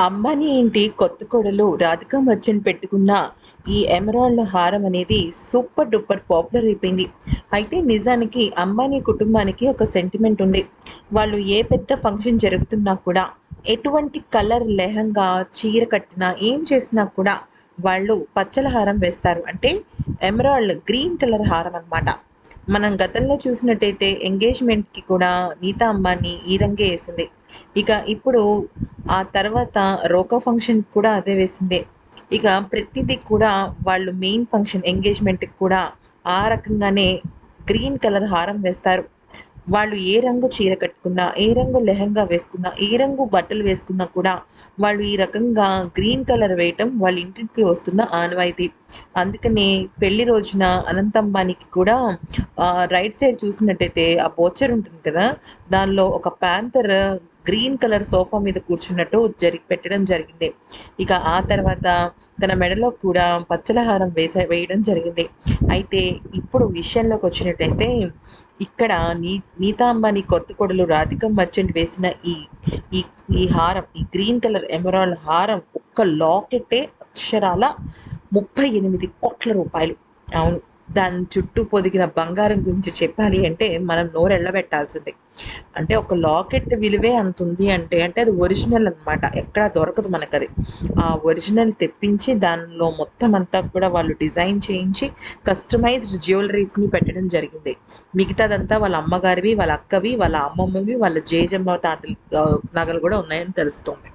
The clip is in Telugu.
అంబానీ ఇంటి కొత్త కోడలు? రాధికా మర్చెంట్ పెట్టుకున్న ఈ ఎమరాల్డ్ హారం అనేది సూపర్ డూపర్ పాపులర్ అయిపోయింది. అయితే నిజానికి అంబానీ కుటుంబానికి ఒక సెంటిమెంట్ ఉంది. వాళ్ళు ఏ పెద్ద ఫంక్షన్ జరుగుతున్నా కూడా ఎటువంటి కలర్ లెహంగా చీర కట్టినా ఏం చేసినా కూడా వాళ్ళు పచ్చల హారం వేస్తారు. అంటే ఎమరాల్డ్ గ్రీన్ కలర్ హారం అన్నమాట. మనం గతంలో చూసినట్టయితే ఎంగేజ్మెంట్కి కూడా నీతా అంబానీ ఈ రంగే వేసింది. ఇక ఇప్పుడు ఆ తర్వాత రోకా ఫంక్షన్ కూడా అదే వేసిందే. ఇక ప్రతిదీ కూడా వాళ్ళు మెయిన్ ఫంక్షన్ ఎంగేజ్మెంట్కి కూడా ఆ రకంగానే గ్రీన్ కలర్ హారం వేస్తారు. వాళ్ళు ఏ రంగు చీర కట్టుకున్నా ఏ రంగు లెహంగా వేసుకున్నా ఏ రంగు బట్టలు వేసుకున్నా కూడా వాళ్ళు ఈ రకంగా గ్రీన్ కలర్ వేయటం వాళ్ళ ఇంటికి వస్తున్న ఆనవాయితీ. అందుకనే పెళ్ళి రోజున అనంతంబానికి కూడా రైట్ సైడ్ చూసినట్టయితే ఆ పోచర్ ఉంటుంది కదా దానిలో ఒక ప్యాంతర్ గ్రీన్ కలర్ సోఫా మీద కూర్చున్నట్టు జరిగి పెట్టడం జరిగింది. ఇక ఆ తర్వాత తన మెడలో కూడా పచ్చల హారం వేస వేయడం జరిగింది. అయితే ఇప్పుడు విషయంలోకి వచ్చినట్టయితే ఇక్కడ నీ నీతాంబాని కొత్త కొడలు రాధిక మర్చెంట్ వేసిన ఈ ఈ ఈ హారం ఈ గ్రీన్ కలర్ ఎమరాల్డ్ హారం ఒక్క లాకెట్టే అక్షరాల ముప్పై ఎనిమిది కోట్ల రూపాయలు. అవును. దాని చుట్టూ పొదిగిన బంగారం గురించి చెప్పాలి అంటే మనం నోరెళ్ళబెట్టాల్సిందే. అంటే ఒక లాకెట్ విలువే అంత ఉంది అంటే అంటే అది ఒరిజినల్ అన్నమాట. ఎక్కడా దొరకదు మనకు అది ఆ ఒరిజినల్ తెప్పించి దానిలో మొత్తం అంతా కూడా వాళ్ళు డిజైన్ చేయించి కస్టమైజ్డ్ జ్యువెలరీస్ని పెట్టడం జరిగింది. మిగతాదంతా వాళ్ళ అమ్మగారివి వాళ్ళ అక్కవి వాళ్ళ అమ్మమ్మవి వాళ్ళ జేజమ్మ తాతలు నగలు కూడా ఉన్నాయని తెలుస్తుంది.